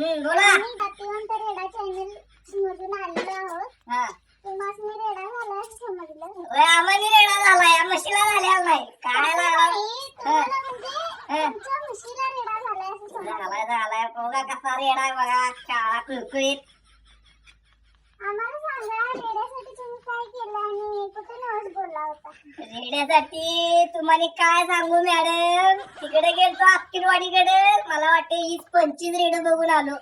बोला. आम्ही जातीवंत रेडा चॅनल मधून आलेलो आहोत. हा. तुम्हाला रेडा झाला असं समजलं. होय, आम्हाला रेडा झालाय या म्हशीला झालेला नाही काय असं लागला नाही, तुम्हाला म्हणजे. तुमच्या म्हशीला रेडा झालाय असं समजलं. झालाय झालाय. बघा कसा रेडा आहे बघा. काळा कुळकुळीत. आम्हाला सांगा काय केलं आणि कुठे नवस बोलला होता? रेड्यासाठी तुम्हाला काय सांगू मॅडम? तिकडे गेलतो अक्किलवाडीकडे. मला वाटते वीस पंचवीस रेड बघून आलो.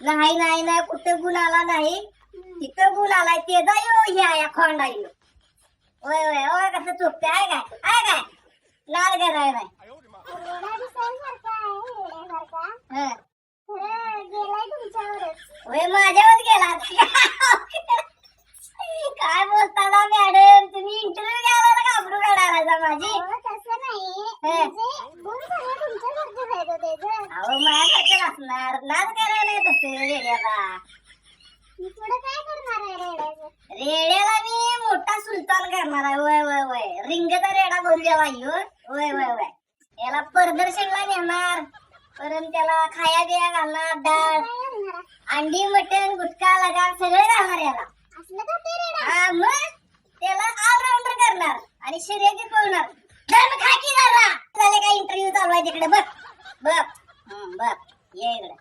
नाही नाही नाही कुठं गुण आला नाही? तिथं गुण आलाय ते जा यो ह्या या खोंडा यो होय होय होय कसं चुकते आहे काय? आहे काय? लाल कराय नाही रेडा दिसायसारखा आहे रेड्यासारखा हं. खरं गेलाय तुमच्यावरच. होय माझ्यावर गेला. काय बोलता ना मॅडम तुम्ही इंटरव्ह्यू घ्यायला घाबरू काढायला माझी? तसं नाही. हे. म्हणजे गुण सगळे तुमच्यासारखेच आहेत हो त्याचं अहो माझ्यासारखं असणार नाच करायला नाही तसं रेड्याला. मी पुढे काय करणार आहे रेड्याचं? रेड्याला मी मोठा सुलतान करणार आहे. वय वय वय. रिंगचा रेडा बोललेला ह्यो वय वय वय. याला प्रदर्शनला नेणार. परत त्याला खाया बिया घालणार डाळ काय करणार आहे? अंडी मटण गुटखा लगाम सगळं घालणार याला. हा मग त्याला ऑलराऊंडर करणार आणि शर्यती पळणार धर्म खाकी जरा. झाले काय इंटरव्ह्यू चालू आहे तिकडे? बघ. बघ. बघ. ये इकडे.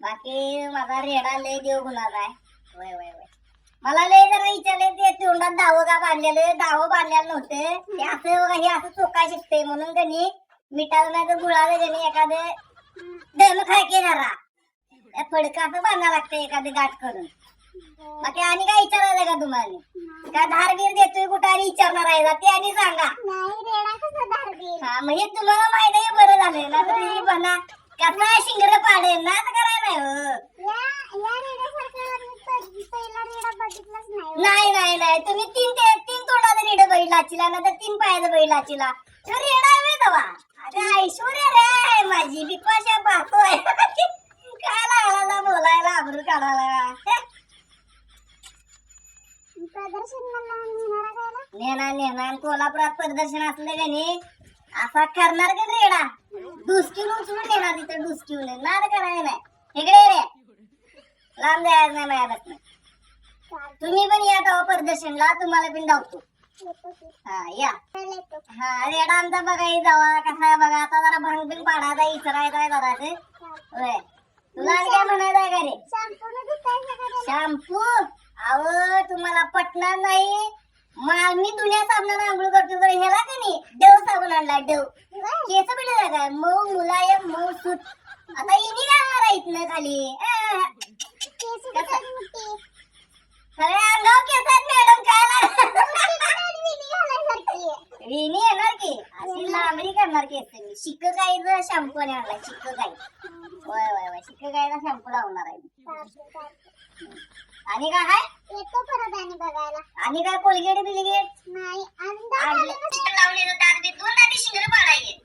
बाकी माझा रेडा लय देव गुन्हा आहे. वय वय वय. मला लय जरा विचारले ते तोंडात दावं का बांधलेलं? दावं बांधलेलं नव्हतं. ते असं बघा हे असं चोका शिकते म्हणून कनी मिठाचं नाही तर गुळाचं कनी एखादं धर्म खाकी जरा. त्या फडकं असं बांधावं लागतं एखादं गाठ करून. बाकी आणि काय विचारायचं का तुम्हाला? काय धार बीर देतोय कुठं आणि विचारणार आहे? ते आणि सांगा. हा म्हणजे तुम्हाला माहीत आहे बरं झालं ना? तर ही बना कसा शिंगर पाडेल ना? तर करायला नाही हो. नाही हो. नाही नाही नाही. तुम्ही तीन ते तीन तोंडाचा रेड बैल लाचिला ना तर तीन पायाचा बैल लाचिला रेडा आहे दवा अरे ऐश्वर्या रे आहे माझी बिपाशा पाहतोय काय लागला बोलायला आबरू काढायला. नेणार नेणार कोल्हापुरात प्रदर्शन असलं का नाही? असा करणार का रेडा? डुसकीन उचलून नेणार तिथं डुसकीन नाद करायला नाही. इकडे रे. लांब जायचं नाही माझ्यापासून. तुम्ही पण या गाव प्रदर्शनला. तुम्हाला पण धावतो हा या. हा रेडा आमचा बघाई जावा कसा आहे बघा. आता जरा भांग बिंग पाडायचा इचरायचा आहे जरा ते चालतं. होय. तुला आणि काय म्हणायचं आहे का रे? शॅम्पू? अहो तुम्हाला पटणार नाही. मा मी दुनिया साबणानं आंघोळ करतो बरं ह्याला का नाही? डव साबण आणला डव? केस बिडे काय मऊ मुलायम मऊ सूत. आता इनी घालणार इथनं खाली? अं. सगळ्या अंगावर केस आहेत मॅडम काय? आणि. विणी येणार की? अशी लांबडी करणार केस. मी शिक गाईचा शॅम्पू आणला. शिक गाई. होय होय होय. शिक गाईचा शॅम्पू लावणार आहे. आणि काय आहे येतो परत आणि बघायला. आणि काय कोलगेट बिलगेट नाही ना. लावलेलं दात. बी दोन दाती शिंगर पाडायचे